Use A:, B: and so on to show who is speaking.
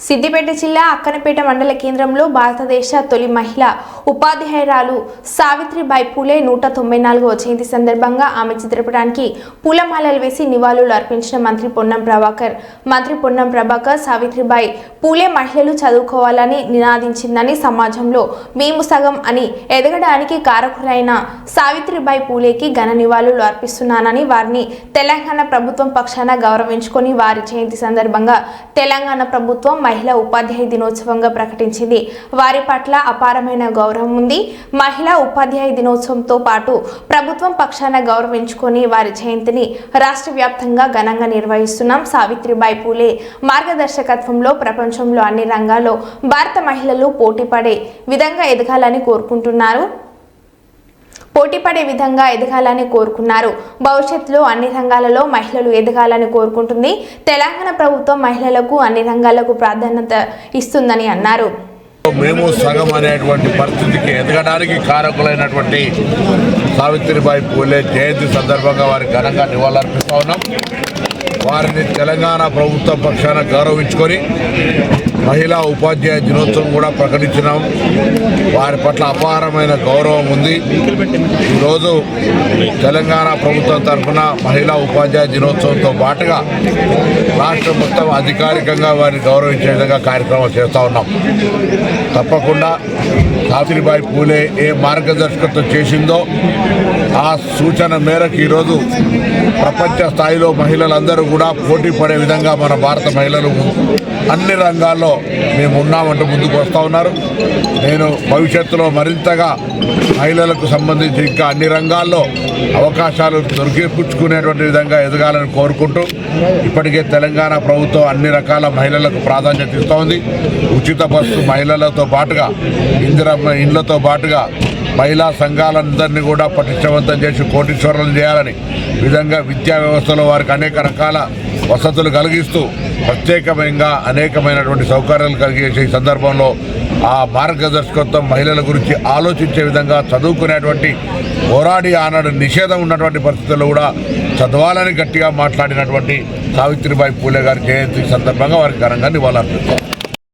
A: సిద్దిపేట జిల్లా అక్కనపేట మండల కేంద్రంలో భారతదేశ తొలి మహిళ ఉపాధ్యాయురాలు సావిత్రిబాయి పూలే నూట తొంభై నాలుగవ జయంతి సందర్భంగా ఆమె చిత్రపటానికి పూలమాలలు వేసి నివాళులు అర్పించిన మంత్రి పొన్నం ప్రభాకర్. మంత్రి పొన్నం ప్రభాకర్ సావిత్రిబాయి పూలే మహిళలు చదువుకోవాలని నినాదించిందని సమాజంలో మేము సగం అని ఎదగడానికి కారకులైన సావిత్రిబాయి పూలేకి ఘన నివాళులు అర్పిస్తున్నానని వారిని తెలంగాణ ప్రభుత్వం పక్షాన గౌరవించుకొని వారి జయంతి సందర్భంగా తెలంగాణ ప్రభుత్వం మహిళా ఉపాధ్యాయ దినోత్సవంగా ప్రకటించింది. వారి పట్ల అపారమైన గౌరవం ఉంది. మహిళా ఉపాధ్యాయ దినోత్సవంతో పాటు ప్రభుత్వం పక్షాన గౌరవించుకొని వారి జయంతిని రాష్ట్ర వ్యాప్తంగా ఘనంగా నిర్వహిస్తున్నాం సావిత్రిబాయి పూలే. మార్గదర్శకత్వంలో ప్రపంచ ప్రపంచంలో అన్ని రంగాల్లో భారత మహిళలు పోటీపడే విధంగా ఎదగాలని కోరుకుంటున్నారు. పోటీపడే విధంగా ఎదగాలని కోరుకున్నారు. భవిష్యత్తులో అన్ని రంగాలలో మహిళలు ఎదగాలని కోరుకుంటుంది. తెలంగాణ ప్రభుత్వం మహిళలకు అన్ని రంగాలకు ప్రాధాన్యత ఇస్తుందని అన్నారు.
B: మేము సగం అనేటువంటి పరిస్థితికి ఎదగడానికి కారకులైనటువంటి సావిత్రిబాయి పూలే జయంతి సందర్భంగా వారికి ఘనంగా నివాళులర్పిస్తా ఉన్నాం. వారిని తెలంగాణ ప్రభుత్వ పక్షాన గౌరవించుకొని మహిళా ఉపాధ్యాయ దినోత్సవం కూడా ప్రకటించినాం. వారి పట్ల అపారమైన గౌరవం ఉంది. ఈరోజు తెలంగాణ ప్రభుత్వం తరఫున మహిళా ఉపాధ్యాయ దినోత్సవంతో పాటుగా రాష్ట్రం మొత్తం అధికారికంగా వారిని గౌరవించే విధంగా కార్యక్రమాలు చేస్తూ ఉన్నాం. తప్పకుండా సావిత్రిబాయి పూలే ఏ మార్గదర్శకత్వం చేసిందో ఆ సూచన మేరకు ఈరోజు ప్రపంచ స్థాయిలో మహిళలందరూ కూడా పోటీ పడే విధంగా మన భారత మహిళలు అన్ని రంగాల్లో మేము ఉన్నామంటూ ముందుకు వస్తూ ఉన్నారు. నేను భవిష్యత్తులో మరింతగా మహిళలకు సంబంధించి ఇంకా అన్ని రంగాల్లో అవకాశాలు దొరికిపుచ్చుకునేటువంటి విధంగా ఎదగాలని కోరుకుంటూ ఇప్పటికే తెలంగాణ ప్రభుత్వం అన్ని రకాల మహిళలకు ప్రాధాన్యత ఇస్తోంది ఉచిత బస్సు మహిళలతో పాటుగా ఇందిరమ్మ ఇండ్లతో పాటుగా మహిళా సంఘాలందరినీ కూడా పటిష్టవంతం చేసి కోటీశ్వరులను చేయాలని విధంగా విద్యా వ్యవస్థలో వారికి అనేక రకాల వసతులు కలిగిస్తూ ప్రత్యేకమైన అనేకమైనటువంటి సౌకర్యాలు కలిగేసే ఈ సందర్భంలో ఆ మార్గదర్శకత్వం మహిళల గురించి ఆలోచించే విధంగా చదువుకునేటువంటి పోరాడి ఆనాడు నిషేధం ఉన్నటువంటి పరిస్థితుల్లో కూడా చదవాలని గట్టిగా మాట్లాడినటువంటి సావిత్రిబాయి పూలే గారి జయంతి సందర్భంగా వారికి ఘనంగా నివాళులర్పిస్తారు